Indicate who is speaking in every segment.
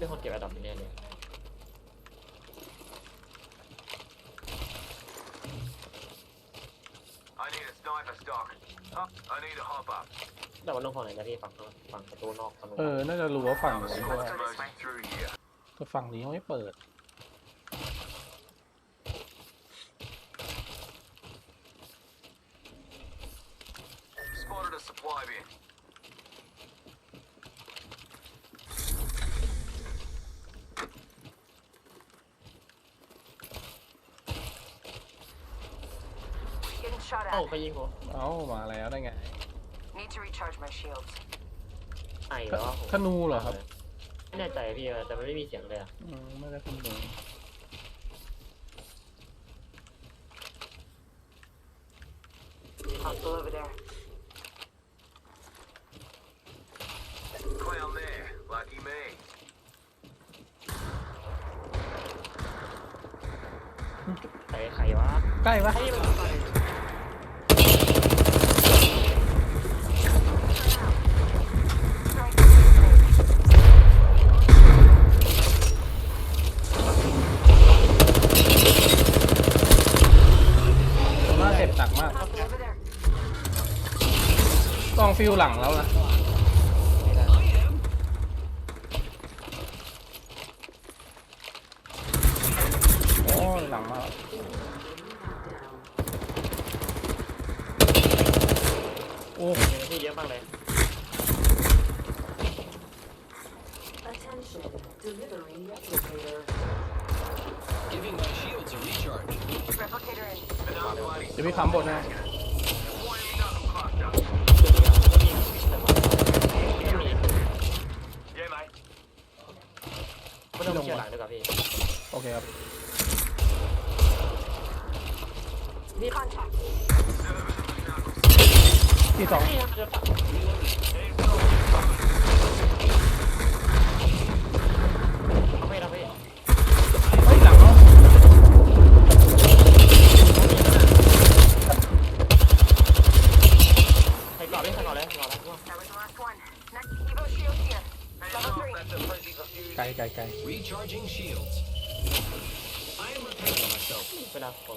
Speaker 1: เป็นคนเก็บอันดับนี้แน่เลย
Speaker 2: I need a sniper stock. Huh? I need a hop up.
Speaker 1: แต่ว่าลงฝั่งไหนนะพี่ฝั่งข้างฝั่งประตูนอกฝั่งนู้น
Speaker 3: เออ น่าจะรู้ว่าฝั่งนี้ด้วย
Speaker 2: Let's mosey through here.
Speaker 3: แต่ฝั่งนี้ยังไม่เปิด
Speaker 2: Spotted a supply bin.
Speaker 4: Getting shot
Speaker 1: เอ้า
Speaker 4: at.
Speaker 1: ไปยิงผม
Speaker 3: เอ้ามาแล้วได้ไง
Speaker 4: Need to recharge my shields.
Speaker 1: ไอ้เหรอ
Speaker 3: ธนูเหรอครับ
Speaker 1: ไม่แน่ใจพี่แต่มันไม่มีเสียงเลยอะ
Speaker 3: อืมไม่ได้ธนู
Speaker 4: Hostile over there.
Speaker 2: Clown there. Lucky me.
Speaker 1: ใครใครวะ
Speaker 3: ใกล้ปะ
Speaker 1: ไอ้นี่มันใคร
Speaker 3: ตัวหน้าเจ็บหนักมาก
Speaker 4: Hostile over there.
Speaker 3: ต้อง ฟิลหลังแล้วนะ
Speaker 1: ไม่ได้
Speaker 3: โอ้ยหลังมาแล้วโอ้
Speaker 1: มีที่เยอะมากเลย
Speaker 4: Attention. Delivering replicator.
Speaker 5: Giving my shields a recharge.
Speaker 4: Replicator in.
Speaker 2: Enough bloody
Speaker 3: เดี๋ยวพี่ค้ำบทนะ
Speaker 2: Why ain't nothing cluster?
Speaker 1: ไม่มี
Speaker 2: Yeah, mate.
Speaker 1: ไม่ต้องเชื่อหลังดีกว่าพี่
Speaker 3: โอเคครับ
Speaker 4: Contact.
Speaker 3: ที่สอง
Speaker 1: นี่ครับเดี๋ยวปะเอาไปเอาไป
Speaker 3: เฮ้ยหลังเนาะ
Speaker 1: ใครก่อนเลยใครก่อนเลยก่อนเลย
Speaker 4: That was the last one. Next Evo shield here. Level three.
Speaker 2: That's a frenzy for fuse.
Speaker 3: ไกลไกลไกล
Speaker 5: Recharging shields. I am repairing myself.
Speaker 1: เวลาผ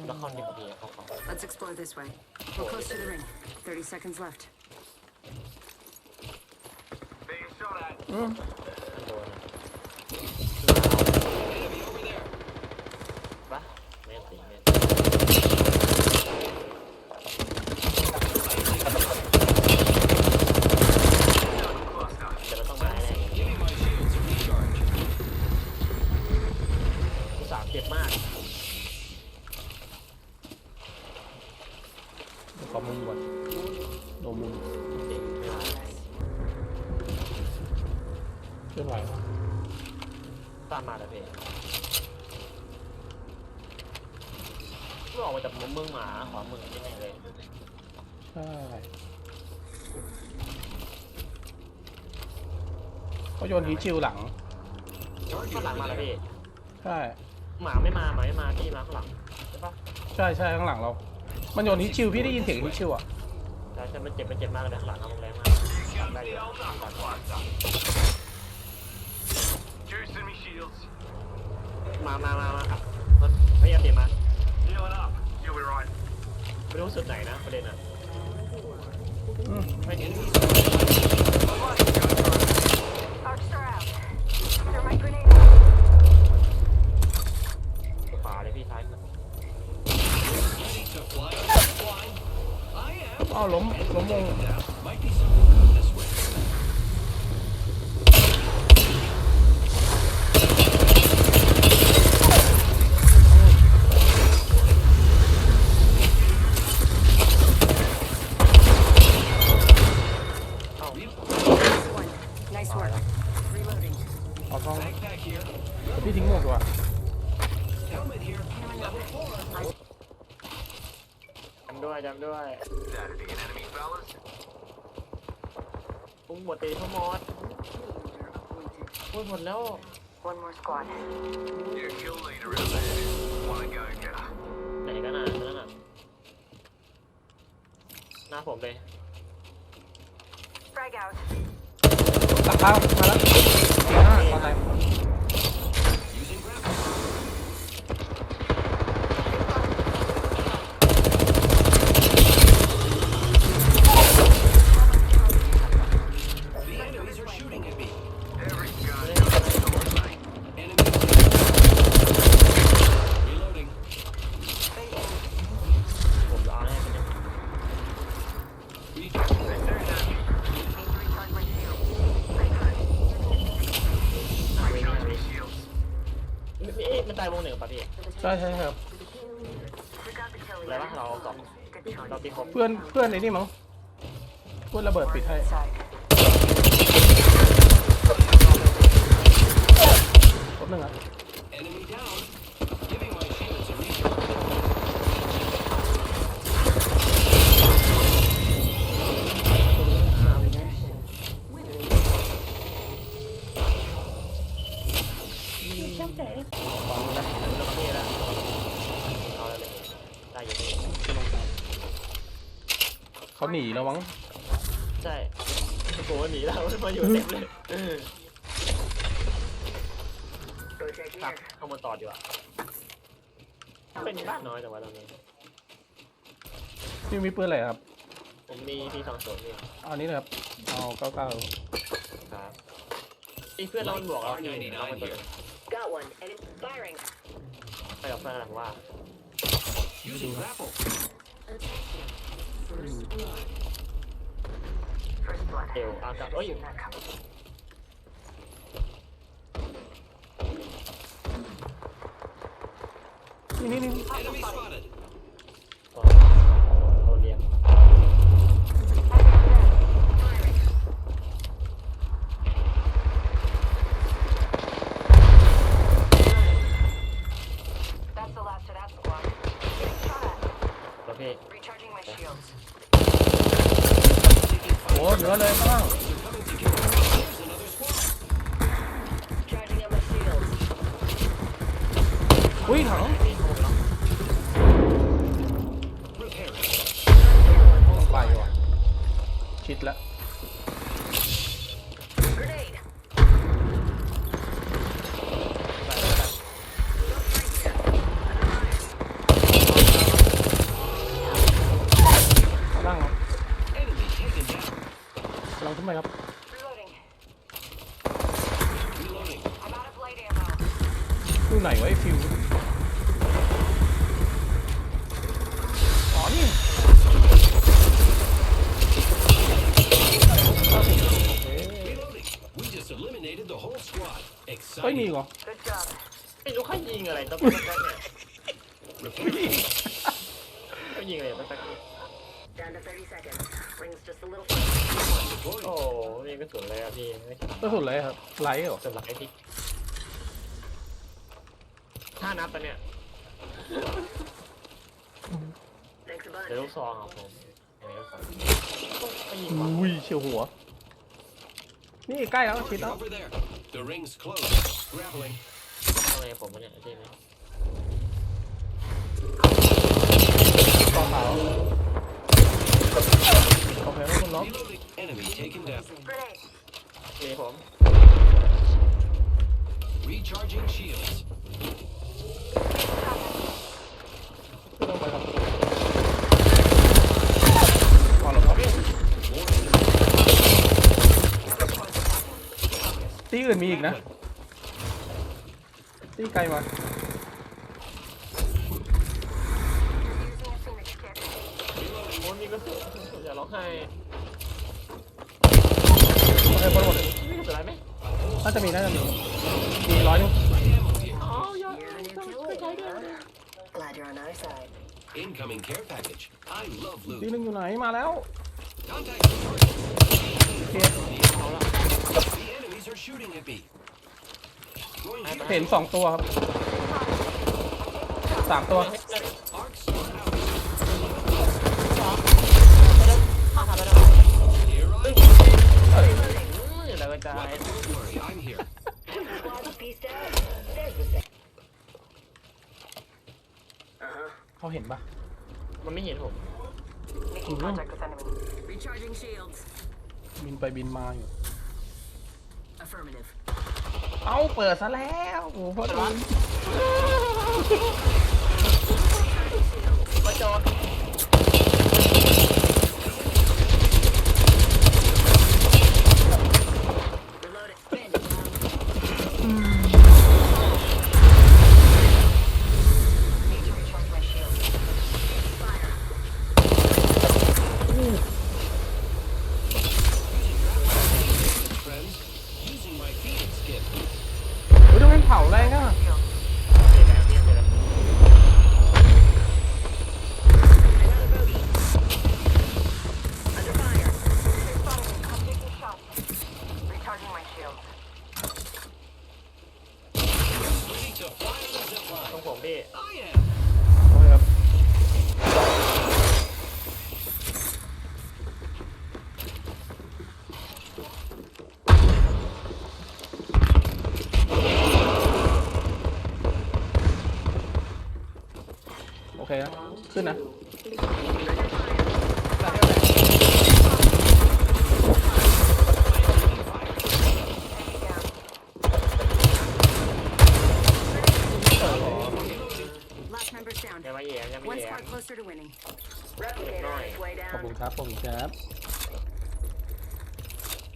Speaker 1: มละครดีดีเขาขอ
Speaker 6: Let's explore this way. We're close to the ring. 30 seconds left.
Speaker 2: Being shot at.
Speaker 3: อืม
Speaker 1: มันโดน
Speaker 5: Enemy over there.
Speaker 1: ปะไม่ตีไม่
Speaker 2: Cluster.
Speaker 1: เดี๋ยวเราต้องมาแน่
Speaker 5: Giving my shields a recharge.
Speaker 1: กูสาวเจ็บมาก
Speaker 3: เดี๋ยวขอมุมก่อนโนมุม
Speaker 1: จริงไม่ไหว
Speaker 3: เคลื่อนไหวปะ
Speaker 1: ตามมาเลยพี่ก็ออกมาจากมุมเมืองหมาขวามือนี่ไงเลย
Speaker 3: ใช่ เขาโยนทีชิวหลัง
Speaker 1: ข้างหลังมาแล้วพี่
Speaker 3: ใช่
Speaker 1: หมาไม่มาหมาไม่มาพี่มาข้างหลังใช่ปะ
Speaker 3: ใช่ใช่ข้างหลังเรา มันโยนทีชิวพี่ได้ยินเสียงทีชิวอะ
Speaker 1: ใช่ใช่มันเจ็บมันเจ็บมากเลยข้างหลังเอาแรงมากได้อยู่
Speaker 2: The old knuckle cluster. Juicing me shields.
Speaker 1: มามามามาครับรถพยายามเดี๋ยวมา
Speaker 2: Healing up. You'll be right.
Speaker 1: ไม่รู้สุดไหนนะประเด็นอะ
Speaker 3: อืม
Speaker 1: ไม่ถึง
Speaker 4: Arc star out. Thermite grenade.
Speaker 1: ขวาเลยพี่ซ้ายสุด
Speaker 5: Ready to fly. Fly. I am.
Speaker 3: อ้าวล้มล้มวง
Speaker 5: Might be something this way.
Speaker 1: เอ้า
Speaker 6: One. Nice work. Reloading.
Speaker 3: เอาท้อง
Speaker 5: Backpack here.
Speaker 3: พี่ทิ้งหมวกดีกว่า
Speaker 5: Helmet here. Level four.
Speaker 1: จำด้วยจำด้วย
Speaker 2: Saturday an enemy, fellas.
Speaker 1: ปุ้งหมดตีทั้งหมดพูดหมดแล้ว
Speaker 4: One more squad.
Speaker 2: Your kill leader out there. Wanna go get her?
Speaker 1: ไหนกันน่ะนั่นน่ะหน้าผมเลย
Speaker 4: Frag out.
Speaker 3: ตักข้าวมาแล้วอ่าตอนไหน
Speaker 1: ตายวงหนึ่งป่ะพี่
Speaker 3: ใช่ใช่ครับ
Speaker 4: We got the kill
Speaker 1: อะไรวะ
Speaker 4: leader.
Speaker 1: เราสอง
Speaker 4: Good choice.
Speaker 1: เราตีครบ
Speaker 3: เพื่อนเพื่อนไอ้นี่มั้งเพื่อนระเบิดปิดให้
Speaker 4: Inside.
Speaker 3: ครบหนึ่งอะ
Speaker 5: Enemy down. Giving my shields a recharge.
Speaker 1: เราเท่แล้วเอาเลยได้อยู่พี่
Speaker 3: เขา หนีแล้วมั้ง
Speaker 1: ใช่โอ้โหหนีแล้วมาอยู่เต็มเลยเออ
Speaker 4: Go check
Speaker 1: ครับ
Speaker 4: here.
Speaker 1: เข้ามาต่อดีกว่าเป็นบ้านน้อยแต่ว่าตอนนี้
Speaker 3: พี่มีปืนอะไรครับ
Speaker 1: ผมมีพีสองศูนย์นี่
Speaker 3: เอาอันนี้นะครับเอาเก้าเก้า
Speaker 1: ครับอีเพื่อนเรามันบวกเราพี่เราเป็นตัวเอง
Speaker 4: Got one. And it's firing.
Speaker 1: ไปกับเพื่อนอะไรผมว่า
Speaker 5: Using grapple.
Speaker 4: First blood.
Speaker 1: เอวอากาศโอ้ย
Speaker 4: Seen that coming.
Speaker 3: นี่นี่นี่
Speaker 5: Enemy spotted.
Speaker 3: ชิด เฮ้ยมีเหรอ
Speaker 1: ไม่รู้เขายิงอะไรตั้งแต่แรกเนี่ยเขายิงอะไรตั้งแต่แรก
Speaker 4: Down to 30 seconds. Rings just a little.
Speaker 1: โอ้นี่ก็สวยเลยอะพี่ไม่
Speaker 3: ก็สุดเลยครับไลท์เหรอ
Speaker 1: สวยไอ้ที่ถ้านับตอนเนี้ย
Speaker 4: Thanks a
Speaker 1: เดี๋ยว
Speaker 4: bunch.
Speaker 1: ลูกซองครับผมเดี๋ยวลูกซองไม่ยิงวะ
Speaker 3: อุ้ยเฉียวหัว นี่ใกล้แล้วชิดแล้ว
Speaker 5: over there. The ring's closed. Grappling.
Speaker 1: ทำไมผมวะเนี่ยใช่ไหม
Speaker 3: ต่อขาวโอเคแล้วคุณล็อก
Speaker 5: Reloading. Enemy taken down.
Speaker 4: Grenade.
Speaker 1: มีผม
Speaker 5: Recharging shields.
Speaker 3: ตีอื่นมีอีกนะ ตีไกลมา
Speaker 4: Using a Phoenix kit.
Speaker 1: โอ้นี่ก็สวยอย่าร้องไห้
Speaker 3: โอเคพอหมด
Speaker 1: นี่ก็สวยไหม
Speaker 3: น่าจะมีน่าจะมีมีร้อยหนึง
Speaker 5: Ammo here.
Speaker 1: อ๋ออย่า
Speaker 4: You're the new kill leader, huh? Glad you're on our side.
Speaker 5: Incoming care package. I love
Speaker 3: ตี
Speaker 5: loot.
Speaker 3: หนึ่งอยู่ไหนมาแล้ว
Speaker 5: Contact the target.
Speaker 3: โอเค
Speaker 5: The enemies are shooting at me. Going
Speaker 3: เห็
Speaker 5: here.
Speaker 3: นสองตัวครับสามตัว
Speaker 5: Arc sword out.
Speaker 1: ข้าทำไปแล้ว
Speaker 5: Here I
Speaker 3: เอ้ย
Speaker 1: แล้วก็จะ
Speaker 5: am. Don't worry, I'm here.
Speaker 4: Squad's pieced out. There's the thing. Uh-huh.
Speaker 3: เขาเห็นปะ
Speaker 1: มันไม่เห็นผม
Speaker 4: Making contact with enemy.
Speaker 6: Recharging shields.
Speaker 3: บินไปบินมาอยู่
Speaker 6: Affirmative.
Speaker 3: เอาเปิดซะแล้วโอ้โหพอดี
Speaker 1: มาจอด
Speaker 4: Reloading.
Speaker 6: Last member's down.
Speaker 1: ยังไม่แย่ยังไม่
Speaker 6: One
Speaker 1: แย่
Speaker 6: squad closer to winning.
Speaker 4: Replicator is way
Speaker 3: ขอบ
Speaker 4: down.
Speaker 3: คุณครับขอบคุณครับ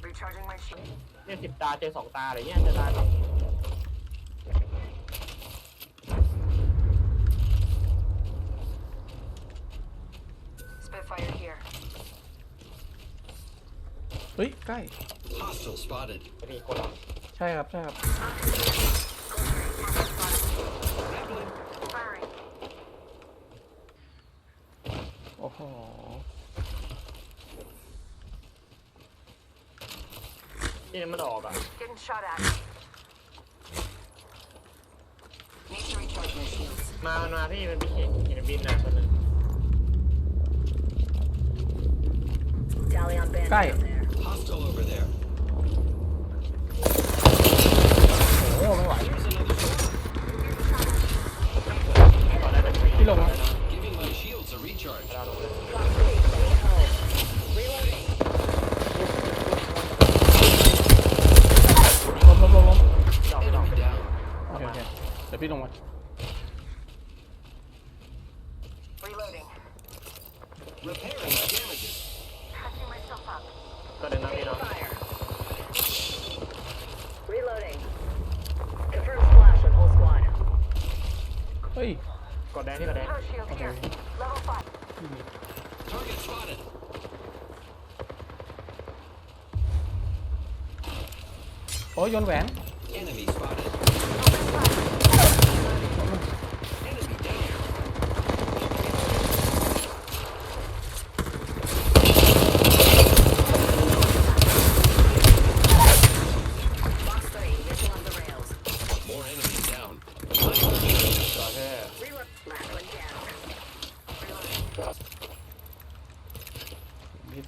Speaker 4: Recharging my shield.
Speaker 1: เนี่ยสิบตาเจอสองตาอะไรเงี้ยจะได้แบบ
Speaker 4: Spitfire here.
Speaker 3: เฮ้ย ใกล้
Speaker 5: Hostile spotted.
Speaker 1: จะมีคนเหรอ
Speaker 3: ใช่ครับ ใช่ครับ
Speaker 5: Grappling.
Speaker 4: Firing.
Speaker 3: โอ้โห
Speaker 1: ที่นี่มันออกอะ
Speaker 4: Getting shot at.
Speaker 6: Need to recharge my shields.
Speaker 1: มามันมาพี่มันมีเห็นเห็นบินนะคนหนึง
Speaker 6: Tally on bandit
Speaker 3: Guy.
Speaker 6: out there.
Speaker 5: Hostile over there.
Speaker 3: โอ้โหไม่ไหว
Speaker 5: There's another shot.
Speaker 1: ตอนแรกเป็น
Speaker 3: พี่ลงนะ
Speaker 1: เฮ้
Speaker 3: ย
Speaker 1: กดแดงที่กดแดง
Speaker 4: Evo shield here. Level 5.
Speaker 5: Target spotted.
Speaker 3: โอ้ยโยนแหวน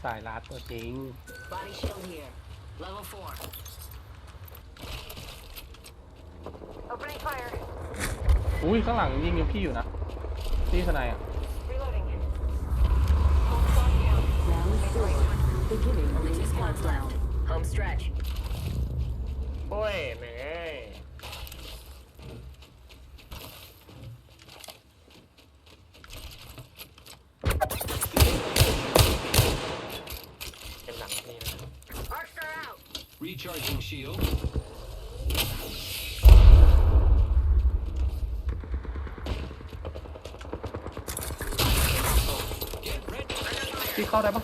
Speaker 3: สายลาดตัวจริง
Speaker 6: Body shield here. Level 4.
Speaker 4: Opening fire.
Speaker 3: อุ้ยข้างหลังยิงอยู่พี่อยู่นะที่สนายอะ
Speaker 4: Reloading.
Speaker 6: Round 4. Beginning. Only two squads left. Home stretch.
Speaker 1: โอ้ยแม่งเอ้ย
Speaker 5: Recharging shield. Get ready.
Speaker 3: พี่เข้าได้ปะ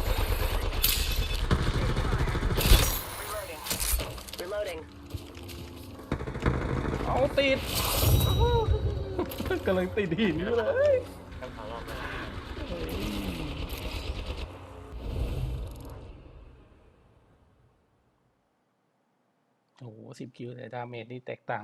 Speaker 3: ติดกำลังติดหินอยู่เลยโอ้โหสิบคิวแต่ดาเมจนี่แตกต่าง